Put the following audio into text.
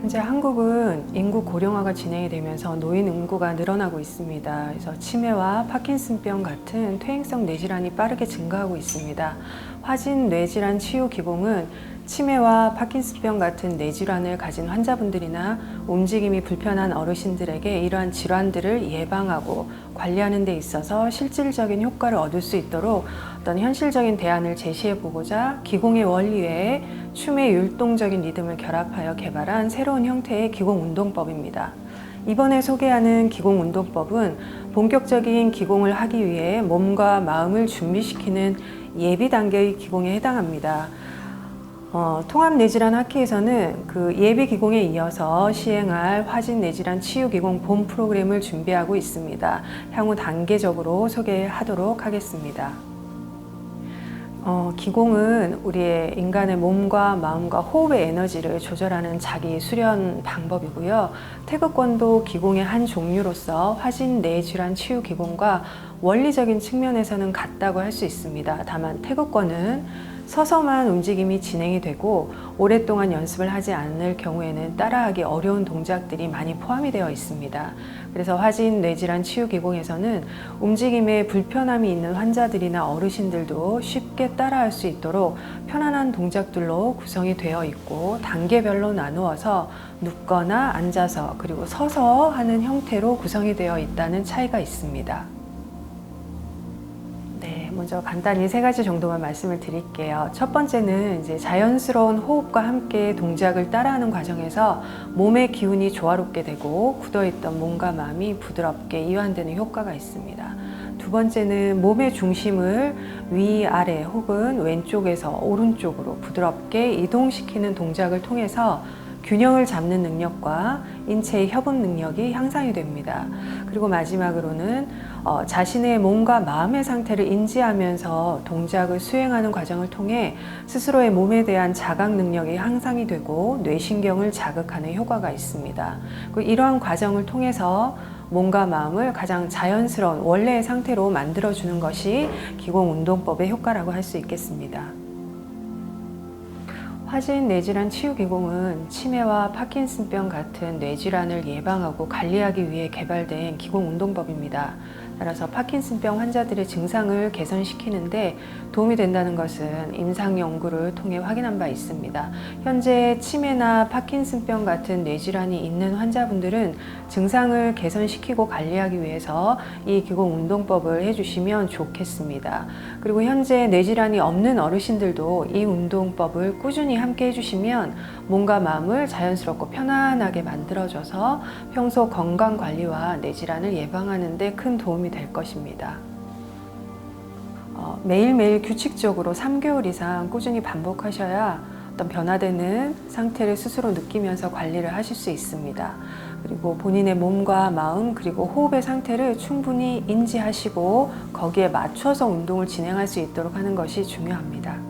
현재 한국은 인구 고령화가 진행이 되면서 노인 인구가 늘어나고 있습니다. 그래서 치매와 파킨슨병 같은 퇴행성 뇌질환이 빠르게 증가하고 있습니다. 화진 뇌질환 치유 기공은 치매와 파킨슨병 같은 뇌질환을 가진 환자분들이나 움직임이 불편한 어르신들에게 이러한 질환들을 예방하고 관리하는 데 있어서 실질적인 효과를 얻을 수 있도록 어떤 현실적인 대안을 제시해 보고자 기공의 원리 외에 춤의 율동적인 리듬을 결합하여 개발한 새로운 형태의 기공 운동법입니다. 이번에 소개하는 기공 운동법은 본격적인 기공을 하기 위해 몸과 마음을 준비시키는 예비 단계의 기공에 해당합니다. 어, 통합 뇌질환 학회에서는 그 예비 기공에 이어서 시행할 화진 뇌질환 치유 기공 본 프로그램을 준비하고 있습니다. 향후 단계적으로 소개하도록 하겠습니다. 어, 기공은 우리의 인간의 몸과 마음과 호흡의 에너지를 조절하는 자기 수련 방법이고요. 태극권도 기공의 한 종류로서 화진 뇌질환 치유 기공과 원리적인 측면에서는 같다고 할 수 있습니다. 다만 태극권은 서서만 움직임이 진행이 되고 오랫동안 연습을 하지 않을 경우에는 따라하기 어려운 동작들이 많이 포함이 되어 있습니다. 그래서 화진 뇌질환 치유 기공에서는 움직임에 불편함이 있는 환자들이나 어르신들도 쉽게 따라할 수 있도록 편안한 동작들로 구성이 되어 있고 단계별로 나누어서 눕거나 앉아서 그리고 서서 하는 형태로 구성이 되어 있다는 차이가 있습니다. 네, 먼저 간단히 세 가지 정도만 말씀을 드릴게요. 첫 번째는 이제 자연스러운 호흡과 함께 동작을 따라하는 과정에서 몸의 기운이 조화롭게 되고 굳어있던 몸과 마음이 부드럽게 이완되는 효과가 있습니다. 두 번째는 몸의 중심을 위, 아래 혹은 왼쪽에서 오른쪽으로 부드럽게 이동시키는 동작을 통해서 균형을 잡는 능력과 인체의 협응 능력이 향상이 됩니다. 그리고 마지막으로는 어, 자신의 몸과 마음의 상태를 인지하면서 동작을 수행하는 과정을 통해 스스로의 몸에 대한 자각 능력이 향상이 되고 뇌신경을 자극하는 효과가 있습니다. 이러한 과정을 통해서 몸과 마음을 가장 자연스러운 원래의 상태로 만들어주는 것이 기공 운동법의 효과라고 할 수 있겠습니다. 화진 뇌질환 치유 기공은 치매와 파킨슨병 같은 뇌질환을 예방하고 관리하기 위해 개발된 기공 운동법입니다. 따라서 파킨슨병 환자들의 증상을 개선시키는데 도움이 된다는 것은 임상 연구를 통해 확인한 바 있습니다. 현재 치매나 파킨슨병 같은 뇌질환이 있는 환자분들은 증상을 개선시키고 관리하기 위해서 이 기공 운동법을 해주시면 좋겠습니다. 그리고 현재 뇌질환이 없는 어르신들도 이 운동법을 꾸준히 함께 해주시면 몸과 마음을 자연스럽고 편안하게 만들어줘서 평소 건강 관리와 뇌질환을 예방하는 데 큰될 것입니다. 어, 매일매일 규칙적으로 3개월 이상 꾸준히 반복하셔야 어떤 변화되는 상태를 스스로 느끼면서 관리를 하실 수 있습니다. 그리고 본인의 몸과 마음 그리고 호흡의 상태를 충분히 인지하시고 거기에 맞춰서 운동을 진행할 수 있도록 하는 것이 중요합니다.